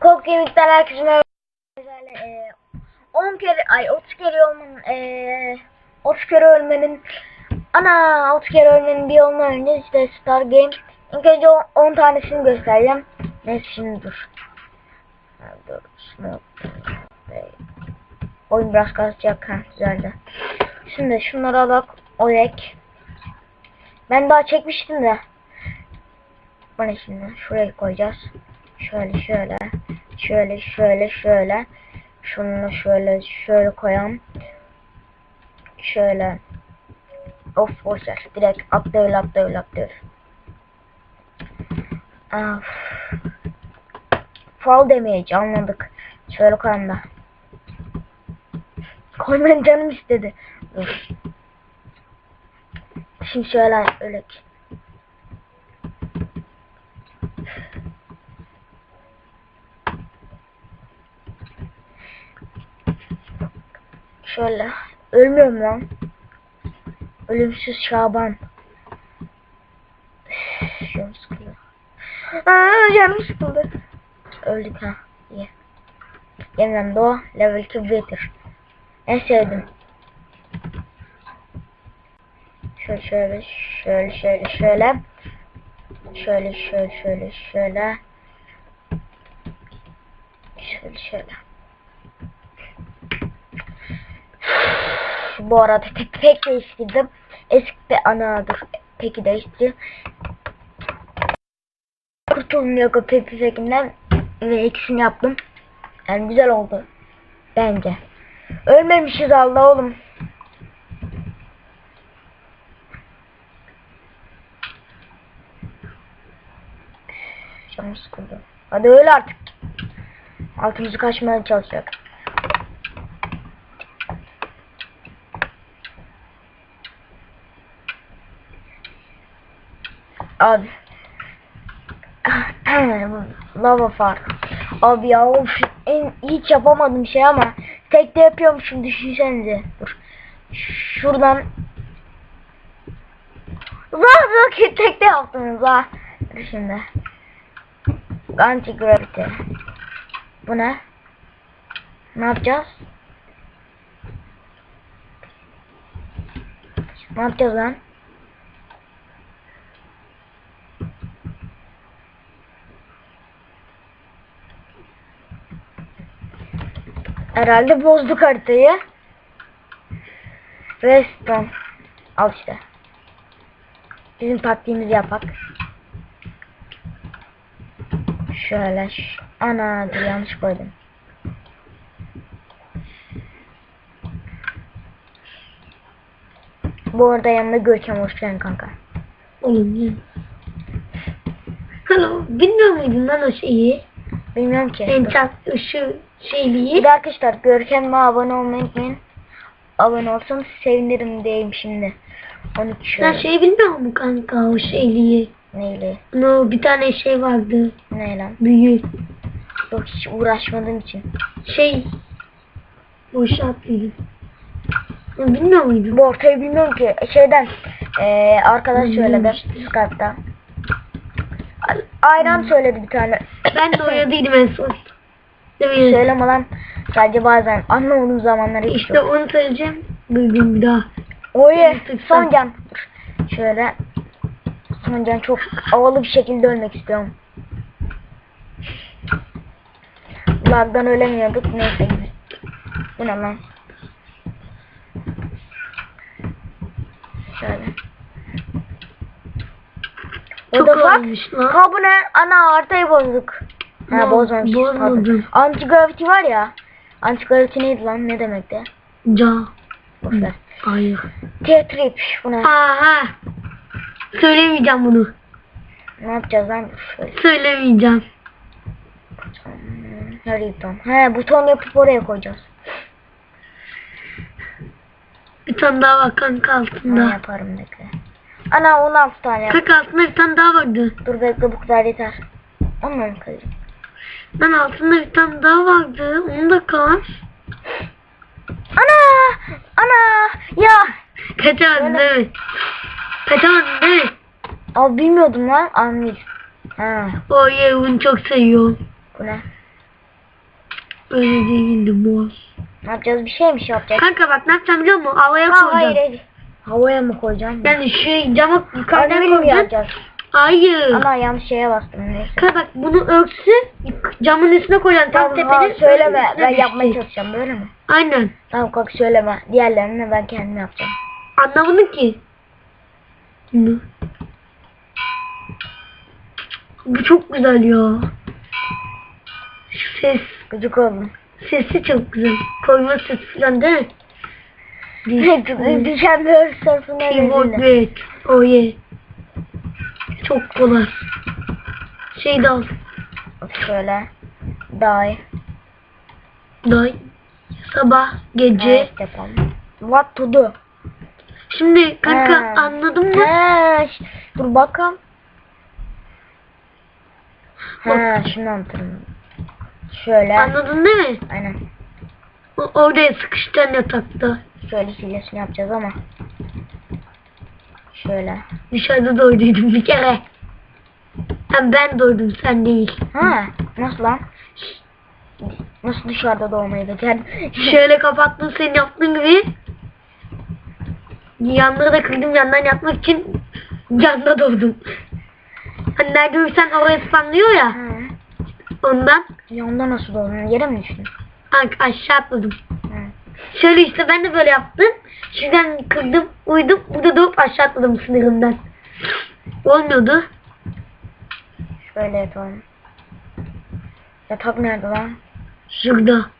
Kol kemikten herkese merhaba. Böyle, e, 10 kere, ay 30 kere olmanın, e, 30 kere ölmenin, ana 30 kere ölmenin bir yolunu öğreneceğiz. İşte Star Game. İlk önce 10 tanesini göstereceğim. Neyse şimdi dur. Dur. Oyun biraz kasacak. Ha, güzeldi. Şimdi şunları alak. O ek. Ben daha çekmiştim de. Bu ne şimdi? Şuraya koyacağız. Şöyle şöyle. Şöyle şöyle şöyle. Şunu şöyle şöyle koyalım. Şöyle. Of boşver. Direkt öyle atla öyle. Of. Fall damage anladık. Şöyle koyalım da. Koymanın canım istedi. Dur. Şimdi şöyle öyle. Şöyle. Ölmüyorum lan. Ölümsüz Şaban. Canım sıkıldı. Aa, canım sıkıldı. Öldük ha. İyi. Yeniden doğa. Level 2 Wither. En sevdim. Şöyle şöyle şöyle şöyle şöyle. Şöyle şöyle şöyle şöyle. Şöyle şöyle. Bu arada tek, tek değiştirdim. Eski de ana dur. Peki değişti. Kurtulmuyor o peki tekinden ve ikisini yaptım. Yani güzel oldu. Bence. Ölmemişiz Allah oğlum. Canım sıkıldı. Hadi öyle artık. Altımızı kaçmaya çalışacak. Abi. Lava far. Abi ya of, en, hiç yapamadım şey ama tek de yapıyormuşum düşünsenize. Dur. Şuradan Zah zah tek de yaptınız ha. Şimdi. Anti gravity. Bu ne? Ne yapacağız? Ne yapacağız lan? Herhalde bozduk haritayı. Reston. Al işte. Bizim taktiğimizi yapak. Şöyle. Ana dur yanlış koydum. Bu arada yanında Görkem hoş geldin kanka. Oğlum. Hello. Bilmiyor muydun lan o şeyi? Bilmiyorum ki. Enchant şu şeyliği. Bir de arkadaşlar Görkem'e abone olmayı unutmayın. Abone olsanız sevinirim diyeyim şimdi. 13 Sen şöyle. şey bilmiyor musun kanka o şeyliği? Neyle? No bir tane şey vardı. Ne lan? Büyük. Yok hiç uğraşmadığım için. Şey. Boşaltıydı. Bilmiyor muydun? Bu ortayı bilmiyorum ki. Şeyden eee arkadaş söyledi. Skype'da. Ayran söyledi bir tane. Ben de değilim en son. Mi? Söyleme lan. Sadece bazen anlamadığım zamanları İşte onu söyleyeceğim. Bugün bir daha. Oye son can. Şöyle. Son can çok havalı bir şekilde ölmek istiyorum. Lagdan ölemiyorduk. Neyse. Bu ne lan? Şöyle. Çok olmuş lan. Ha bu ne? Ana haritayı bozduk. Ha Ne? bozmamışız. Bozmadım. Anti gravity var ya. Anti gravity neydi lan? Ne demekti? Ca. Boşver. Hayır. T-trip. Bu ne? Aha. Söylemeyeceğim bunu. Ne yapacağız lan? Şöyle. Söylemeyeceğim. Buton? He buton yapıp oraya koyacağız. Bir tane daha var kanka Ne altında. yaparım bekle. Ana 16 tane. Kanka altında bir tane daha vardı. Dur bekle bu kadar yeter. Onunla mı koyayım? Ben altında bir tane daha vardı. Onu da kaz. Ana! Ana! Ya! Öyle- değil mi? Kaçamadın değil mi? Abi bilmiyordum lan. Anlayız. Ha O ye bunu çok seviyorum. bu ne? Öyle değildi bu. Ne yapacağız? Bir şey mi şey yapacağız? Kanka bak ne yapacağım biliyor musun? Havaya Ha, koyacağım. hayır hayır. Havaya mı koyacaksın? Yani şey camı yukarıdan koyacağım. Hayır. Ama yanlış şeye bastım neyse. Kanka bak bunu örtüsü camın üstüne koyacaksın. Tam tepenin söyleme. Ben yapmaya düşecek. çalışacağım böyle mi? Aynen. Tamam kalk söyleme. Diğerlerini ben kendim yapacağım. Anlamadım ki. Bunu. Bu çok güzel ya. Şu ses. Gıcık oldum. Sesi çok güzel. Koyma sesi falan değil mi? Düşen bir hırs sırfına Keyboard evet. Oh yeah. Çok kolay. Şey de al. Şöyle. Die. Day. Sabah, gece. Evet yapalım. What to do? Şimdi kanka Ha. anladın mı? He, dur bakalım. Ha, şunu anlatırım. Şöyle. Anladın değil mi? Aynen. O- Oraya sıkıştıran yatakta. Şöyle hilesini yapacağız ama. Şöyle. Dışarıda doyduydum bir kere. Hem ben doydum sen değil. Ha, nasıl lan? Nasıl dışarıda doğmayı becerdin? Şöyle kapattım senin yaptığın gibi. Yanları da kırdım yandan yatmak için canda doğdum. Hani nerede uyursan oraya spamlıyor ya. Ha. Ondan Ya onda nasıl doğdun? Yere mi düştün? aşağı atladım. Ha. Şöyle işte ben de böyle yaptım. Şuradan kırdım, uydum. Burada doğup aşağı atladım sınırından. Olmuyordu. Şöyle yapalım. Yatak nerede lan? Şurada.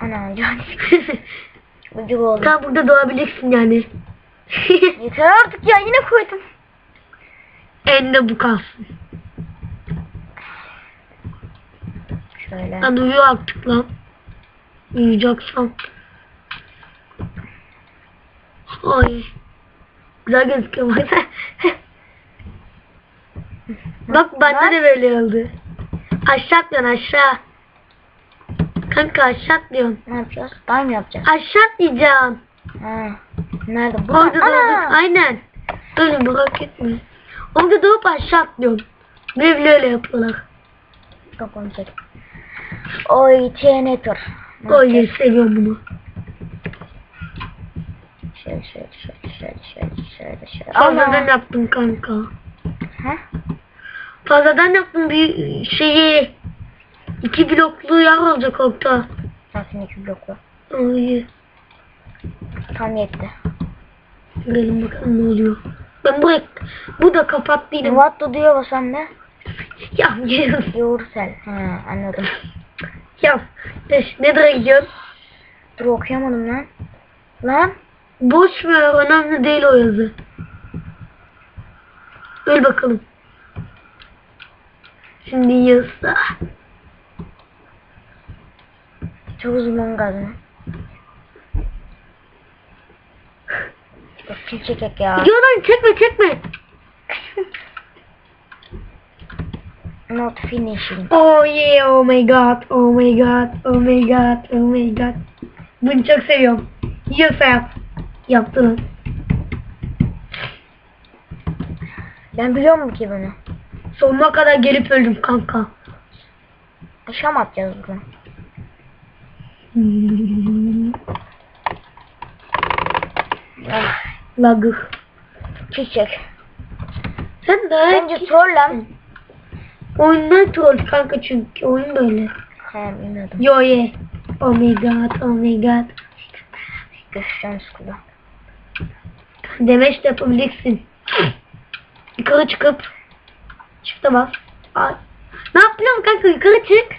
Ana yani. Gıcık oldu. Tam burada doğabilirsin yani. Yeter artık ya yine koydum. Eninde bu kalsın. Şöyle. Lan uyu artık lan. Uyuyacaksan. Ay. Güzel gözüküyor bak. bak bende de böyle oldu. Aşağı atlıyorsun aşağı. Kanka aşağı atlıyorsun. Ne yapacağız? Daha mı yapacağız? Aşağı atlayacaksın. Ha. Nerede? Bu Orada doğdun. Ana! Aynen. Öyle merak etme. Orada doğup aşağı atlıyorsun. Böyle öyle yapıyorlar. Kapanı çek. Oy TNT'ır. Oy seviyorum bunu. Şöyle şöyle şöyle şöyle şöyle şöyle şöyle. Fazladan yaptım kanka. Ha? Fazladan yaptım bir şeyi. iki bloklu yer olacak orta. Zaten iki bloklu. Ay, Tam yetti. görelim bakalım ne oluyor. Ben burayı bu da kapattıydım. What to diyor basan ne? Ya. Yoğursel. Ha anladım. ya ne, nereye gidiyorsun? Dur okuyamadım lan. Lan. Boş ver önemli değil o yazı. Öl bakalım. Şimdi yazsa. Çok gazını. Dur pil çekek ya. Videodan çekme çekme. Not finishing. Oh yeah, oh my god, oh my god, oh my god, oh my god. Bunu çok seviyorum. Yap. Yaptı lan. Ben biliyorum ki bunu. Sonuna kadar gelip öldüm kanka. Aşağı mı atacağız bunu? Ah, Lagı. pil çek. Sen daha Bence troll lan. Oyundan troll kanka çünkü oyun böyle. Ha bilmiyordum. Yo ye. Oh my god, oh my god. Göstereceğim sıkıda. Demeç de yapabilirsin. Yukarı çıkıp çifte bas. Ay. Ne yapıyorsun kanka yukarı çık.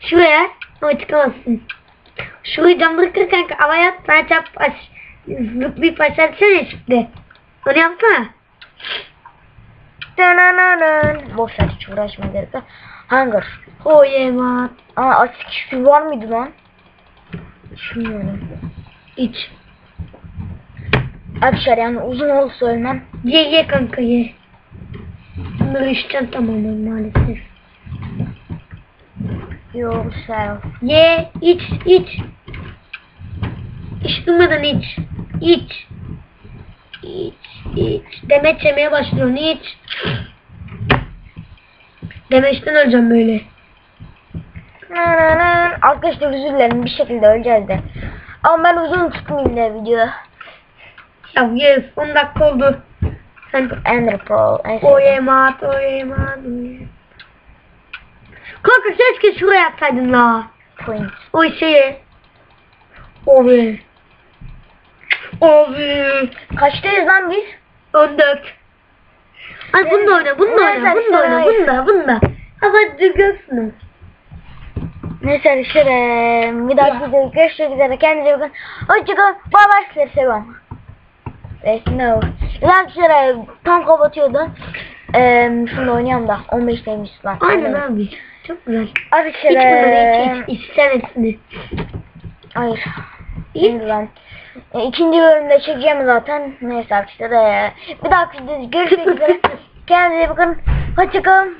Şuraya. Ama çıkamazsın. Şurayı camları kır kanka. Havaya at. Ben çap aç. Zıplayıp aşağı şimdi. Onu yapsana. Dönönönön. Boş ver hiç uğraşma gerek yok. Hunger. Oh yeah man. Aa açık su var mıydı lan? Düşünmüyorum. İç. Arkadaşlar yani uzun olsa ölmem. Ye ye kanka ye. Bunları içeceğim tamamen maalesef. Yourself. Ye iç iç. İç durmadan iç. İç. İç iç. Demeç yemeye başlıyorsun iç. Demeçten öleceğim böyle. Arkadaşlar özür dilerim bir şekilde öleceğiz de. Ama ben uzun tutmayayım da video. Ya yes 10 dakika oldu. Sen Ender Pro. en sevdiğim. oyemat oyemat. Kanka keşke şuraya atsaydın la. Point. O şeye. Abi. Abi. Kaçtayız lan biz? 14. Ay bunu da oyna, bunu da oyna, bunu da oyna, bunu da, bunu da. Hava görsün. Neyse eee, bir dahaki videoda görüşmek üzere. Kendinize bakın. Hoşçakalın. Bay bay. Seviyorum. Ve no. Arkadaşlar eee, tam kapatıyordu. Eee şunu oynayalım da 15 demiş lan. Aynen abi. Çok güzel. Arkadaşlar Hiç bunları hiç, hiç istemesini. Hayır. İyi lan. E, İkinci bölümde çekeceğim zaten. Neyse arkadaşlar. eee, bir dahaki videoda görüşmek üzere. Kendinize bakın. Hoşçakalın.